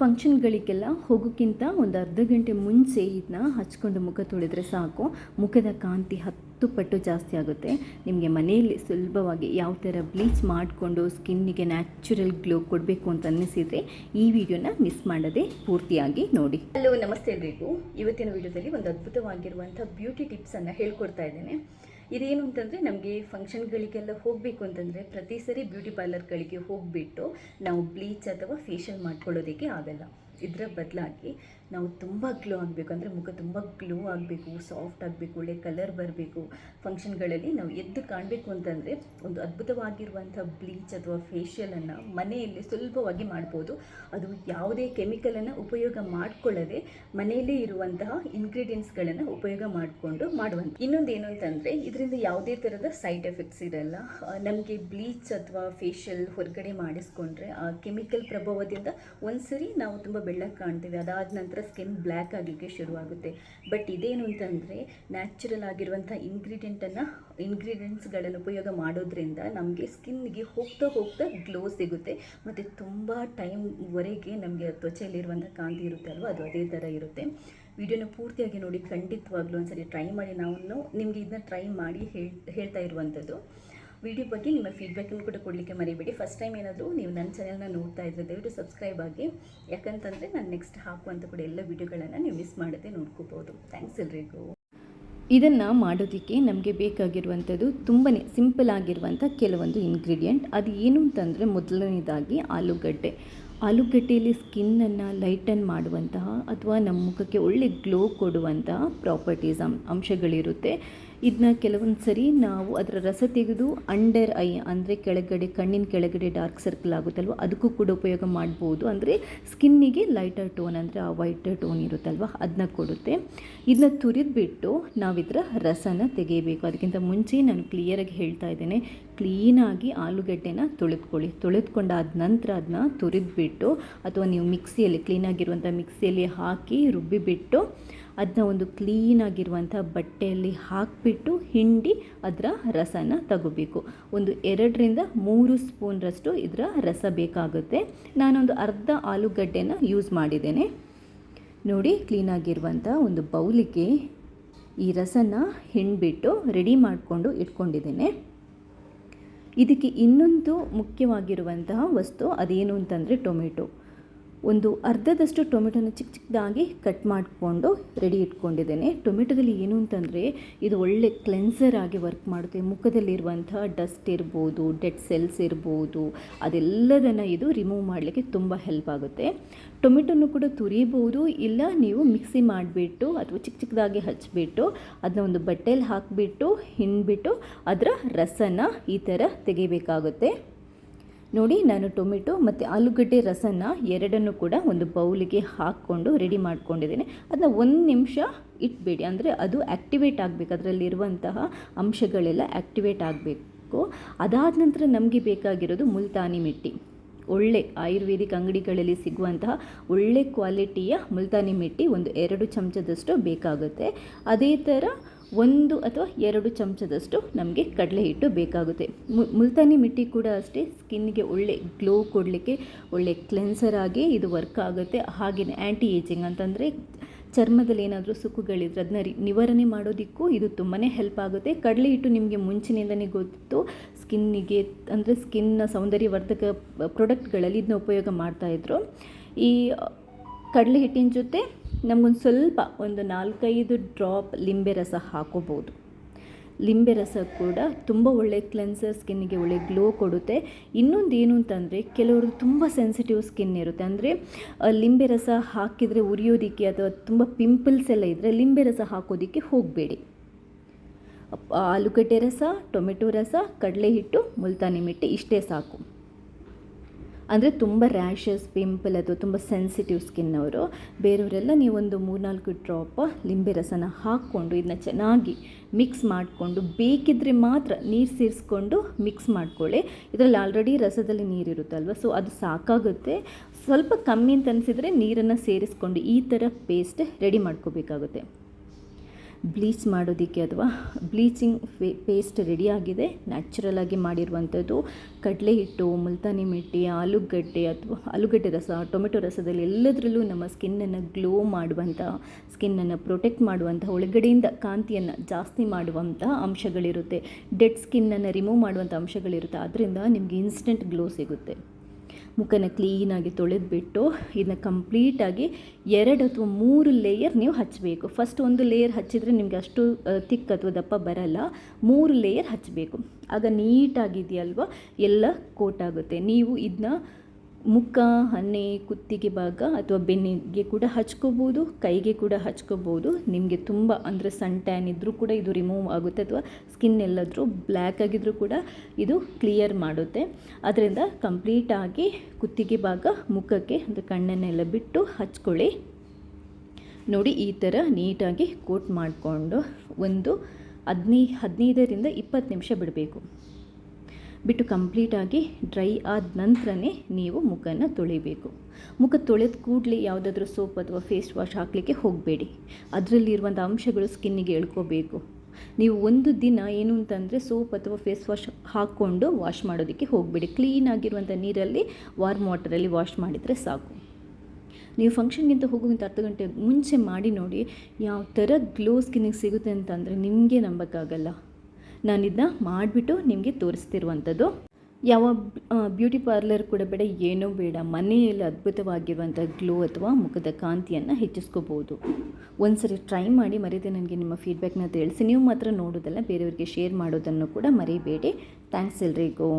ಫಂಕ್ಷನ್ಗಳಿಗೆಲ್ಲ ಹೋಗೋಕ್ಕಿಂತ ಒಂದು ಅರ್ಧ ಗಂಟೆ ಮುಂಚೆ ಇದನ್ನ ಹಚ್ಕೊಂಡು ಮುಖ ತೊಳೆದ್ರೆ ಸಾಕು. ಮುಖದ ಕಾಂತಿ ಹತ್ತು ಪಟ್ಟು ಜಾಸ್ತಿ ಆಗುತ್ತೆ. ನಿಮಗೆ ಮನೆಯಲ್ಲಿ ಸುಲಭವಾಗಿ ಯಾವ ಥರ ಬ್ಲೀಚ್ ಮಾಡಿಕೊಂಡು ಸ್ಕಿನ್ನಿಗೆ ನ್ಯಾಚುರಲ್ ಗ್ಲೋ ಕೊಡಬೇಕು ಅಂತ ಅನ್ನಿಸಿದರೆ ಈ ವಿಡಿಯೋನ ಮಿಸ್ ಮಾಡದೆ ಪೂರ್ತಿಯಾಗಿ ನೋಡಿ. ಹಲೋ ನಮಸ್ತೆ ಎಲ್ರಿಗೂ. ಇವತ್ತಿನ ವಿಡಿಯೋದಲ್ಲಿ ಒಂದು ಅದ್ಭುತವಾಗಿರುವಂಥ ಬ್ಯೂಟಿ ಟಿಪ್ಸನ್ನು ಹೇಳ್ಕೊಡ್ತಾ ಇದ್ದೇನೆ. ಇದೇನು ಅಂತಂದರೆ ನಮಗೆ ಫಂಕ್ಷನ್ಗಳಿಗೆಲ್ಲ ಹೋಗಬೇಕು ಅಂತಂದರೆ ಪ್ರತಿ ಸರಿ ಬ್ಯೂಟಿ ಪಾರ್ಲರ್ಗಳಿಗೆ ಹೋಗಿಬಿಟ್ಟು ನಾವು ಬ್ಲೀಚ್ ಅಥವಾ ಫೇಶಿಯಲ್ ಮಾಡ್ಕೊಳ್ಳೋದಕ್ಕೆ ಆಗಲ್ಲ. ಇದರ ಬದಲಾಗಿ ನಾವು ತುಂಬ ಗ್ಲೋ ಆಗಬೇಕು, ಅಂದರೆ ಮುಖ ತುಂಬ ಗ್ಲೋ ಆಗಬೇಕು ಸಾಫ್ಟ್ ಆಗಬೇಕು, ಒಳ್ಳೆ ಕಲರ್ ಬರಬೇಕು. ಫಂಕ್ಷನ್ಗಳಲ್ಲಿ ನಾವು ಎದ್ದು ಕಾಣಬೇಕು ಅಂತಂದರೆ ಒಂದು ಅದ್ಭುತವಾಗಿರುವಂಥ ಬ್ಲೀಚ್ ಅಥವಾ ಫೇಶಿಯಲನ್ನು ಮನೆಯಲ್ಲಿ ಸುಲಭವಾಗಿ ಮಾಡ್ಬೋದು. ಅದು ಯಾವುದೇ ಕೆಮಿಕಲನ್ನು ಉಪಯೋಗ ಮಾಡಿಕೊಳ್ಳದೆ ಮನೆಯಲ್ಲೇ ಇರುವಂತಹ ಇಂಗ್ರೀಡಿಯೆಂಟ್ಸ್ಗಳನ್ನು ಉಪಯೋಗ ಮಾಡಿಕೊಂಡು ಮಾಡುವಂಥ ಇನ್ನೊಂದು ಏನು ಅಂತಂದರೆ ಇದರಿಂದ ಯಾವುದೇ ಥರದ ಸೈಡ್ ಎಫೆಕ್ಟ್ಸ್ ಇರಲ್ಲ. ನಮಗೆ ಬ್ಲೀಚ್ ಅಥವಾ ಫೇಶಿಯಲ್ ಹೊರಗಡೆ ಮಾಡಿಸ್ಕೊಂಡ್ರೆ ಆ ಕೆಮಿಕಲ್ ಪ್ರಭಾವದಿಂದ ಒಂದ್ಸರಿ ನಾವು ತುಂಬ ಬೆಳ್ಳಗೆ ಕಾಣ್ತೀವಿ. ಅದಾದ ನಂತರ ಸ್ಕಿನ್ ಬ್ಲ್ಯಾಕ್ ಆಗಲಿಕ್ಕೆ ಶುರುವಾಗುತ್ತೆ. ಬಟ್ ಇದೇನು ಅಂತಂದರೆ ನ್ಯಾಚುರಲ್ ಆಗಿರುವಂಥ ಇಂಗ್ರೀಡಿಯೆಂಟನ್ನು ಇಂಗ್ರೀಡಿಯೆಂಟ್ಸ್ಗಳನ್ನು ಉಪಯೋಗ ಮಾಡೋದ್ರಿಂದ ನಮಗೆ ಸ್ಕಿನ್ಗೆ ಹೋಗ್ತಾ ಹೋಗ್ತಾ ಗ್ಲೋ ಸಿಗುತ್ತೆ. ಮತ್ತು ತುಂಬ ಟೈಮ್ವರೆಗೆ ನಮಗೆ ತ್ವಚೆಯಲ್ಲಿರುವಂಥ ಕಾಂತಿ ಇರುತ್ತೆ ಅಲ್ವ? ಅದು ಅದೇ ಥರ ಇರುತ್ತೆ. ವಿಡಿಯೋನ ಪೂರ್ತಿಯಾಗಿ ನೋಡಿ, ಖಂಡಿತವಾಗ್ಲೂ ಒಂದ್ಸರಿ ಟ್ರೈ ಮಾಡಿ ನಾವು ನಿಮಗೆ ಇದನ್ನ ಟ್ರೈ ಮಾಡಿ ಹೇಳ್, ಹೇಳ್ತಾ ಇರುವಂಥದ್ದು. ವಿಡಿಯೋ ಬಗ್ಗೆ ನಿಮ್ಮ ಫೀಡ್ಬ್ಯಾಕನ್ನು ಕೂಡ ಕೊಡಲಿಕ್ಕೆ ಮರಿಬೇಡಿ. ಫಸ್ಟ್ ಟೈಮ್ ಏನಾದರೂ ನೀವು ನನ್ನ ಚಾನೆಲ್ನ ನೋಡ್ತಾ ಇದ್ದರೆ ದಯವಿಟ್ಟು ಸಬ್ಸ್ಕ್ರೈಬ್ ಆಗಿ. ಯಾಕಂತಂದರೆ ನಾನು ನೆಕ್ಸ್ಟ್ ಹಾಕುವಂಥ ಕೂಡ ಎಲ್ಲ ವಿಡಿಯೋಗಳನ್ನು ನೀವು ಮಿಸ್ ಮಾಡದೆ ನೋಡ್ಕೋಬೋದು ಥ್ಯಾಂಕ್ಸ್ ಎಲ್ರಿಗೂ. ಇದನ್ನು ಮಾಡೋದಕ್ಕೆ ನಮಗೆ ಬೇಕಾಗಿರುವಂಥದ್ದು ತುಂಬಾ ಸಿಂಪಲ್ ಆಗಿರುವಂಥ ಕೆಲವೊಂದು ಇಂಗ್ರೀಡಿಯೆಂಟ್ ಅದು ಏನು ಅಂತಂದರೆ ಮೊದಲನೇದಾಗಿ ಆಲೂಗಡ್ಡೆ. ಆಲೂಗಡ್ಡೆಯಲ್ಲಿ ಸ್ಕಿನ್ನನ್ನು ಲೈಟನ್ ಮಾಡುವಂತಹ ಅಥವಾ ನಮ್ಮ ಮುಖಕ್ಕೆ ಒಳ್ಳೆ ಗ್ಲೋ ಕೊಡುವಂತಹ ಪ್ರಾಪರ್ಟೀಸ್ ಅಂಶಗಳಿರುತ್ತೆ. ಇದನ್ನ ಕೆಲವೊಂದು ಸರಿ ನಾವು ಅದರ ರಸ ತೆಗೆದು ಅಂಡರ್ ಐ ಅಂದರೆ ಕೆಳಗಡೆ ಕಣ್ಣಿನ ಕೆಳಗಡೆ ಡಾರ್ಕ್ ಸರ್ಕಲ್ ಆಗುತ್ತಲ್ವ, ಅದಕ್ಕೂ ಕೂಡ ಉಪಯೋಗ ಮಾಡ್ಬೋದು. ಅಂದರೆ ಸ್ಕಿನ್ನಿಗೆ ಲೈಟರ್ ಟೋನ್ ಅಂದರೆ ಆ ವೈಟ್ ಟೋನ್ ಇರುತ್ತಲ್ವ ಅದನ್ನ ಕೊಡುತ್ತೆ. ಇದನ್ನ ತುರಿದ್ಬಿಟ್ಟು ನಾವಿದ್ರ ರಸನ ತೆಗೆಯಬೇಕು. ಅದಕ್ಕಿಂತ ಮುಂಚೆ ನಾನು ಕ್ಲಿಯರಾಗಿ ಹೇಳ್ತಾ ಇದ್ದೇನೆ ಕ್ಲೀನಾಗಿ ಆಲೂಗಡ್ಡೆನ ತೊಳೆದ್ಕೊಳ್ಳಿ. ತೊಳೆದ್ಕೊಂಡಾದ ನಂತರ ಅದನ್ನ ತುರಿದ್ಬಿಟ್ಟು, ಅಥವಾ ನೀವು ಮಿಕ್ಸಿಯಲ್ಲಿ ಕ್ಲೀನಾಗಿರುವಂಥ ಮಿಕ್ಸಿಯಲ್ಲಿ ಹಾಕಿ ರುಬ್ಬಿಬಿಟ್ಟು ಅದನ್ನ ಒಂದು ಕ್ಲೀನಾಗಿರುವಂಥ ಬಟ್ಟೆಯಲ್ಲಿ ಹಾಕಿಬಿಟ್ಟು ಹಿಂಡಿ ಅದರ ರಸನ ತಗೋಬೇಕು. ಒಂದು ಎರಡರಿಂದ ಮೂರು ಸ್ಪೂನ್ರಷ್ಟು ಇದರ ರಸ ಬೇಕಾಗುತ್ತೆ. ನಾನೊಂದು ಅರ್ಧ ಆಲೂಗಡ್ಡೆನ ಯೂಸ್ ಮಾಡಿದ್ದೇನೆ. ನೋಡಿ ಕ್ಲೀನಾಗಿರುವಂಥ ಒಂದು ಬೌಲಿಗೆ ಈ ರಸನ ಹಿಂಡ್ಬಿಟ್ಟು ರೆಡಿ ಮಾಡಿಕೊಂಡು ಇಟ್ಕೊಂಡಿದ್ದೇನೆ. ಇದಕ್ಕೆ ಇನ್ನೊಂದು ಮುಖ್ಯವಾಗಿರುವಂತಹ ವಸ್ತು ಅದೇನು ಅಂತಂದರೆ ಟೊಮೆಟೊ. ಒಂದು ಅರ್ಧದಷ್ಟು ಟೊಮೆಟೊನ ಚಿಕ್ಕ ಚಿಕ್ಕದಾಗಿ ಕಟ್ ಮಾಡಿಕೊಂಡು ರೆಡಿ ಇಟ್ಕೊಂಡಿದ್ದೇನೆ. ಟೊಮೆಟೊದಲ್ಲಿ ಏನು ಅಂತಂದರೆ ಇದು ಒಳ್ಳೆ ಕ್ಲೆನ್ಸರ್ ಆಗಿ ವರ್ಕ್ ಮಾಡುತ್ತೆ. ಮುಖದಲ್ಲಿರುವಂಥ ಡಸ್ಟ್ ಇರ್ಬೋದು, ಡೆಡ್ ಸೆಲ್ಸ್ ಇರ್ಬೋದು, ಅದೆಲ್ಲದನ್ನು ಇದು ರಿಮೂವ್ ಮಾಡಲಿಕ್ಕೆ ತುಂಬ ಹೆಲ್ಪ್ ಆಗುತ್ತೆ. ಟೊಮೆಟೊನು ಕೂಡ ತುರಿಬೋದು, ಇಲ್ಲ ನೀವು ಮಿಕ್ಸಿ ಮಾಡಿಬಿಟ್ಟು ಅಥವಾ ಚಿಕ್ಕ ಚಿಕ್ಕದಾಗಿ ಹಚ್ಚಿಬಿಟ್ಟು ಅದನ್ನ ಒಂದು ಬಟ್ಟೆಯಲ್ಲಿ ಹಾಕಿಬಿಟ್ಟು, ಹಿಂಡ್ಬಿಟ್ಟು ಅದರ ರಸನ ಈ ಥರ ತೆಗಿಬೇಕಾಗುತ್ತೆ. ನೋಡಿ, ನಾನು ಟೊಮೆಟೊ ಮತ್ತು ಆಲೂಗಡ್ಡೆ ರಸನ ಎರಡನ್ನು ಕೂಡ ಒಂದು ಬೌಲಿಗೆ ಹಾಕ್ಕೊಂಡು ರೆಡಿ ಮಾಡ್ಕೊಂಡಿದ್ದೀನಿ. ಅದನ್ನ ಒಂದು ನಿಮಿಷ ಇಟ್ಬೇಡಿ. ಅಂದರೆ ಅದು ಆ್ಯಕ್ಟಿವೇಟ್ ಆಗಬೇಕು. ಅದರಲ್ಲಿರುವಂತಹ ಅಂಶಗಳೆಲ್ಲ ಆ್ಯಕ್ಟಿವೇಟ್ ಆಗಬೇಕು. ಅದಾದ ನಂತರ ನಮಗೆ ಬೇಕಾಗಿರೋದು ಮುಲ್ತಾನಿ ಮಿಟ್ಟಿ. ಒಳ್ಳೆ ಆಯುರ್ವೇದಿಕ್ ಅಂಗಡಿಗಳಲ್ಲಿ ಸಿಗುವಂತಹ ಒಳ್ಳೆ ಕ್ವಾಲಿಟಿಯ ಮುಲ್ತಾನಿ ಮಿಟ್ಟಿ ಒಂದು ಎರಡು ಚಮಚದಷ್ಟು ಬೇಕಾಗುತ್ತೆ. ಅದೇ ಥರ ಒಂದು ಅಥವಾ ಎರಡು ಚಮಚದಷ್ಟು ನಮಗೆ ಕಡಲೆ ಹಿಟ್ಟು ಬೇಕಾಗುತ್ತೆ. ಮುಲ್ತಾನಿ ಮಿಟ್ಟಿ ಕೂಡ ಅಷ್ಟೇ, ಸ್ಕಿನ್ಗೆ ಒಳ್ಳೆ ಗ್ಲೋ ಕೊಡಲಿಕ್ಕೆ ಒಳ್ಳೆ ಕ್ಲೆನ್ಸರ್ ಆಗಿ ಇದು ವರ್ಕ್ ಆಗುತ್ತೆ. ಹಾಗೆಯೇ ಆ್ಯಂಟಿ ಏಜಿಂಗ್ ಅಂತಂದರೆ ಚರ್ಮದಲ್ಲಿ ಏನಾದರೂ ಸುಕ್ಕುಗಳಿದ್ರೆ ಅದನ್ನ ನಿವಾರಣೆ ಮಾಡೋದಕ್ಕೂ ಇದು ತುಂಬಾ ಹೆಲ್ಪ್ ಆಗುತ್ತೆ. ಕಡಲೆ ಹಿಟ್ಟು ನಿಮಗೆ ಮುಂಚಿನಿಂದನೇ ಗೊತ್ತು, ಸ್ಕಿನ್ನಿಗೆ ಅಂದರೆ ಸ್ಕಿನ್ನ ಸೌಂದರ್ಯವರ್ಧಕ ಪ್ರಾಡಕ್ಟ್ಗಳಲ್ಲಿ ಇದನ್ನ ಉಪಯೋಗ ಮಾಡ್ತಾಯಿದ್ರು ಈ ಕಡಲೆ ಹಿಟ್ಟಿನ ಜೊತೆ ನಮಗೊಂದು ಸ್ವಲ್ಪ ಒಂದು ನಾಲ್ಕೈದು ಡ್ರಾಪ್ ಲಿಂಬೆ ರಸ ಹಾಕೋಬೋದು. ಲಿಂಬೆ ರಸ ಕೂಡ ತುಂಬ ಒಳ್ಳೆ ಕ್ಲೆನ್ಸರ್ ಸ್ಕಿನ್ನಿಗೆ ಒಳ್ಳೆ ಗ್ಲೋ ಕೊಡುತ್ತೆ. ಇನ್ನೊಂದು ಏನು ಅಂತಂದರೆ ಕೆಲವರು ತುಂಬ ಸೆನ್ಸಿಟಿವ್ ಸ್ಕಿನ್ ಇರುತ್ತೆ. ಅಂದರೆ ಲಿಂಬೆ ರಸ ಹಾಕಿದರೆ ಉರಿಯೋದಕ್ಕೆ ಅಥವಾ ತುಂಬ ಪಿಂಪಲ್ಸ್ ಎಲ್ಲ ಇದ್ದರೆ ಲಿಂಬೆ ರಸ ಹಾಕೋದಕ್ಕೆ ಹೋಗಬೇಡಿ. ಆಲೂಗಡ್ಡೆ ರಸ, ಟೊಮೆಟೊ ರಸ, ಕಡಲೆ ಹಿಟ್ಟು, ಮುಲ್ತಾನಿ ಮಿಟ್ಟಿ ಇಷ್ಟೇ ಸಾಕು. ಅಂದರೆ ತುಂಬ ರ್ಯಾಷಸ್ ಪಿಂಪಲ್ ಅಥವಾ ತುಂಬ ಸೆನ್ಸಿಟಿವ್ ಸ್ಕಿನ್ ಅವರು ಬೇರೆಯವರೆಲ್ಲ ನೀವೊಂದು ಮೂರ್ನಾಲ್ಕು ಡ್ರಾಪ್ ಲಿಂಬೆ ರಸನ ಹಾಕ್ಕೊಂಡು ಇದನ್ನ ಚೆನ್ನಾಗಿ ಮಿಕ್ಸ್ ಮಾಡಿಕೊಂಡು ಬೇಕಿದ್ರೆ ಮಾತ್ರ ನೀರು ಸೇರಿಸ್ಕೊಂಡು ಮಿಕ್ಸ್ ಮಾಡ್ಕೊಳ್ಳಿ. ಇದರಲ್ಲಿ ಆಲ್ರೆಡಿ ರಸದಲ್ಲಿ ನೀರಿರುತ್ತಲ್ವ ಸೊ ಅದು ಸಾಕಾಗುತ್ತೆ. ಸ್ವಲ್ಪ ಕಮ್ಮಿ ಅಂತ ಅನಿಸಿದರೆ ನೀರನ್ನು ಸೇರಿಸ್ಕೊಂಡು ಈ ಥರ ಪೇಸ್ಟ್ ರೆಡಿ ಮಾಡ್ಕೋಬೇಕಾಗುತ್ತೆ. ಬ್ಲೀಚ್ ಮಾಡೋದಕ್ಕೆ ಅಥವಾ ಬ್ಲೀಚಿಂಗ್ ಫೇ ಪೇಸ್ಟ್ ರೆಡಿಯಾಗಿದೆ. ನ್ಯಾಚುರಲ್ ಆಗಿ ಮಾಡಿರುವಂಥದ್ದು ಕಡಲೆ ಹಿಟ್ಟು ಮುಲ್ತಾನಿ ಮಿಟ್ಟಿ, ಆಲೂಗಡ್ಡೆ ಅಥವಾ ಆಲೂಗಡ್ಡೆ ರಸ, ಟೊಮೆಟೊ ರಸದಲ್ಲಿ ಎಲ್ಲದರಲ್ಲೂ ನಮ್ಮ ಸ್ಕಿನ್ನನ್ನು ಗ್ಲೋ ಮಾಡುವಂಥ, ಸ್ಕಿನ್ನನ್ನು ಪ್ರೊಟೆಕ್ಟ್ ಮಾಡುವಂಥ, ಒಳಗಡೆಯಿಂದ ಕಾಂತಿಯನ್ನು ಜಾಸ್ತಿ ಮಾಡುವಂಥ ಅಂಶಗಳಿರುತ್ತೆ. ಡೆಡ್ ಸ್ಕಿನ್ನನ್ನು ರಿಮೂವ್ ಮಾಡುವಂಥ ಅಂಶಗಳಿರುತ್ತೆ. ಆದ್ದರಿಂದ ನಿಮಗೆ ಇನ್ಸ್ಟೆಂಟ್ ಗ್ಲೋ ಸಿಗುತ್ತೆ. ಮುಖನ ಕ್ಲೀನಾಗಿ ತೊಳೆದುಬಿಟ್ಟು ಇದನ್ನ ಕಂಪ್ಲೀಟಾಗಿ ಎರಡು ಅಥವಾ ಮೂರು ಲೇಯರ್ ನೀವು ಹಚ್ಚಬೇಕು ಫಸ್ಟ್ ಒಂದು ಲೇಯರ್ ಹಚ್ಚಿದರೆ ನಿಮಗೆ ಅಷ್ಟು ತಿಕ್ ಅಥವಾ ದಪ್ಪ ಬರಲ್ಲ. ಮೂರು ಲೇಯರ್ ಹಚ್ಚಬೇಕು ಆಗ ನೀಟಾಗಿದೆಯಲ್ವ ಎಲ್ಲ ಕೋಟ್ ಆಗುತ್ತೆ. ನೀವು ಇದನ್ನ ಮುಖ ಹಣೆ ಕುತ್ತಿಗೆ ಭಾಗ ಅಥವಾ ಬೆನ್ನಿಗೆ ಕೂಡ ಹಚ್ಕೋಬೋದು, ಕೈಗೆ ಕೂಡ ಹಚ್ಕೋಬೋದು. ನಿಮಗೆ ತುಂಬ ಅಂದರೆ ಸನ್ ಟ್ಯಾನ್ ಇದ್ದರೂ ಕೂಡ ಇದು ರಿಮೂವ್ ಆಗುತ್ತೆ ಅಥವಾ ಸ್ಕಿನ್ ಎಲ್ಲಾದರೂ ಬ್ಲ್ಯಾಕ್ ಆಗಿದ್ದರೂ ಕೂಡ ಇದು ಕ್ಲಿಯರ್ ಮಾಡುತ್ತೆ. ಅದರಿಂದ ಕಂಪ್ಲೀಟಾಗಿ ಕುತ್ತಿಗೆ ಭಾಗ, ಮುಖಕ್ಕೆ ಅಂದರೆ ಕಣ್ಣನ್ನೆಲ್ಲ ಬಿಟ್ಟು ಹಚ್ಕೊಳ್ಳಿ. ನೋಡಿ, ಈ ಥರ ನೀಟಾಗಿ ಕೋಟ್ ಮಾಡಿಕೊಂಡು ಒಂದು ಹದಿನೈ, ಹದಿನೈದರಿಂದ ಇಪ್ಪತ್ತು ನಿಮಿಷ ಬಿಡಬೇಕು. ಬಿಟ್ಟು ಕಂಪ್ಲೀಟಾಗಿ ಡ್ರೈ ಆದ ನಂತರನೇ ನೀವು ಮುಖನ ತೊಳಿಬೇಕು. ಮುಖ ತೊಳೆದ ಕೂಡಲೇ ಯಾವುದಾದ್ರೂ ಸೋಪ್ ಅಥವಾ ಫೇಸ್ ವಾಶ್ ಹಾಕಲಿಕ್ಕೆ ಹೋಗಬೇಡಿ. ಅದರಲ್ಲಿರುವಂಥ ಅಂಶಗಳು ಸ್ಕಿನ್ನಿಗೆ ಎಳ್ಕೋಬೇಕು. ನೀವು ಒಂದು ದಿನ ಏನು ಅಂತಂದರೆ ಸೋಪ್ ಅಥವಾ ಫೇಸ್ ವಾಶ್ ಹಾಕ್ಕೊಂಡು ವಾಶ್ ಮಾಡೋದಕ್ಕೆ ಹೋಗಬೇಡಿ. ಕ್ಲೀನ್ ಆಗಿರುವಂಥ ನೀರಲ್ಲಿ ವಾರ್ಮ್ ವಾಟರಲ್ಲಿ ವಾಶ್ ಮಾಡಿದರೆ ಸಾಕು. ನೀವು ಫಂಕ್ಷನ್ಗಿಂತ ಹೋಗೋಕ್ಕಿಂತ ಅರ್ಧ ಗಂಟೆ ಮುಂಚೆ ಮಾಡಿ ನೋಡಿ ಯಾವ ಥರ ಗ್ಲೋ ಸ್ಕಿನ್ನಿಗೆ ಸಿಗುತ್ತೆ ಅಂತಂದರೆ ನಿಮಗೆ ನಂಬೋಕ್ಕಾಗಲ್ಲ. ನಾನಿದನ್ನ ಮಾಡಿಬಿಟ್ಟು ನಿಮಗೆ ತೋರಿಸ್ತಿರುವಂಥದ್ದು. ಯಾವ ಬ್ಯೂಟಿ ಪಾರ್ಲರ್ ಕೂಡ ಬೇಡ, ಏನೂ ಬೇಡ. ಮನೆಯಲ್ಲಿ ಅದ್ಭುತವಾಗಿರುವಂಥ ಗ್ಲೋ ಅಥವಾ ಮುಖದ ಕಾಂತಿಯನ್ನು ಹೆಚ್ಚಿಸ್ಕೋಬೋದು. ಒಂದ್ಸರಿ ಟ್ರೈ ಮಾಡಿ ಮರೀದೆ ನನಗೆ ನಿಮ್ಮ ಫೀಡ್ಬ್ಯಾಕ್ನ ತಿಳಿಸಿ. ನೀವು ಮಾತ್ರ ನೋಡೋದಲ್ಲ, ಬೇರೆಯವ್ರಿಗೆ ಶೇರ್ ಮಾಡೋದನ್ನು ಕೂಡ ಮರಿಬೇಡಿ. ಥ್ಯಾಂಕ್ಸ್ ಎಲ್ರಿಗೂ.